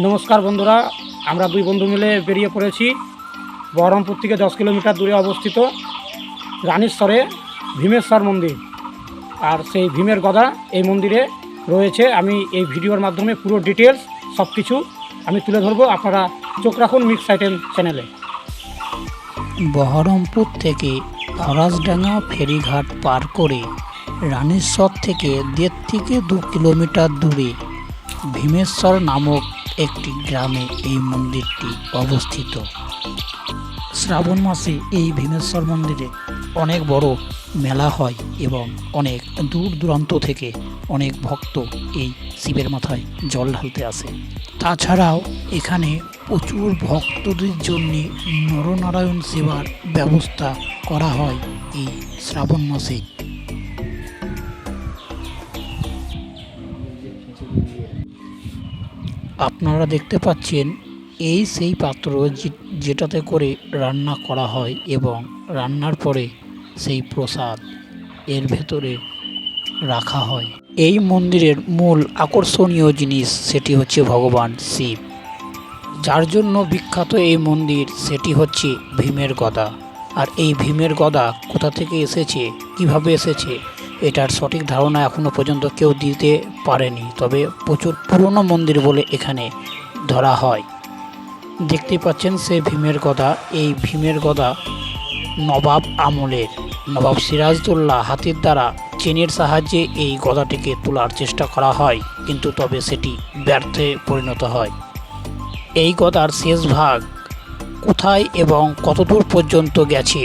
নমস্কার বন্ধুরা, আমরা দুই বন্ধু মিলে বেরিয়ে পড়েছি বহরমপুর থেকে দশ কিলোমিটার দূরে অবস্থিত রানীশ্বরে ভীমেশ্বর মন্দির। আর সেই ভীমের গদা এই মন্দিরে রয়েছে। আমি এই ভিডিওর মাধ্যমে পুরো ডিটেলস সব কিছু আমি তুলে ধরবো। আপনারা চোখ রাখুন মিক্স আইটেম চ্যানেলে। বহরমপুর থেকে হরাজডাঙ্গা ফেরিঘাট পার করে রানীশ্বর থেকে দেড় থেকে দু কিলোমিটার দূরে ভীমেশ্বর নামক একটি গ্রামে এই মন্দিরটি অবস্থিত। শ্রাবণ মাসে এই ভীমেশ্বর মন্দিরে অনেক বড় মেলা হয় এবং অনেক দূর দূরান্ত থেকে অনেক ভক্ত এই শিবের মাথায় জল ঢালতে আসে। তাছাড়াও এখানে প্রচুর ভক্তদের জন্য নরনারায়ণ সেবার ব্যবস্থা করা হয় এই শ্রাবণ মাসে। আপনারা দেখতে পাচ্ছেন এই সেই পাত্র যেটাতে করে রান্না করা হয় এবং রান্নার পরে সেই প্রসাদ এর ভেতরে রাখা হয়। এই মন্দিরের মূল আকর্ষণীয় জিনিস সেটি হচ্ছে ভগবান শিব। যার জন্য বিখ্যাত এই মন্দির সেটি হচ্ছে ভীমের গদা। আর এই ভীমের গদা কোথা থেকে এসেছে, কীভাবে এসেছে এটার সঠিক ধারণা এখনও পর্যন্ত কেউ দিতে পারেনি। তবে প্রচুর পুরনো মন্দির বলে এখানে ধরা হয়। দেখতে পাচ্ছেন সে ভীমের গদা। এই ভীমের গদা নবাব আমলের। নবাব সিরাজদৌল্লা হাতির দ্বারা চেনের সাহায্যে এই গদাটিকে তোলার চেষ্টা করা হয়, কিন্তু তবে সেটি ব্যর্থে পরিণত হয়। এই গদার শেষ ভাগ কোথায় এবং কতদূর পর্যন্ত গেছে,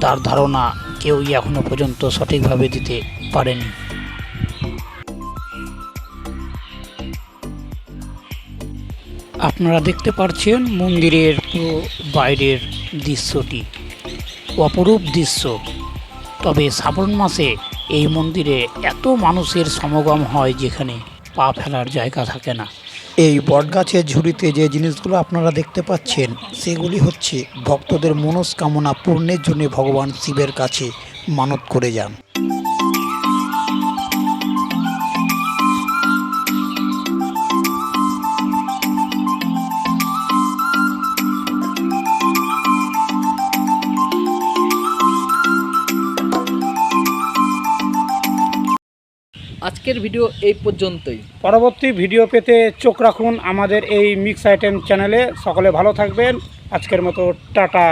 তার ধারণা কেউই এখনও পর্যন্ত সঠিকভাবে দিতে পারেনি। আপনারা দেখতে পাচ্ছেন মন্দিরের পুরো বাইরের দৃশ্যটি। অপরূপ দৃশ্য। তবে শ্রাবণ মাসে এই মন্দিরে এত মানুষের সমাগম হয় যেখানে পা ফেলার জায়গা থাকে না। এই বটগাছের ঝুড়িতে যে জিনিসগুলো আপনারা দেখতে পাচ্ছেন, সেগুলি হচ্ছে ভক্তদের মনস্কামনা পূর্ণের জন্য ভগবান শিবের কাছে মানত করে যান। আজকের ভিডিও এই পর্যন্তই। পরবর্তী ভিডিও পেতে চোখ রাখুন আমাদের এই মিক্স আইটেম চ্যানেলে। সকলে ভালো থাকবেন। আজকের মতো, টাটা।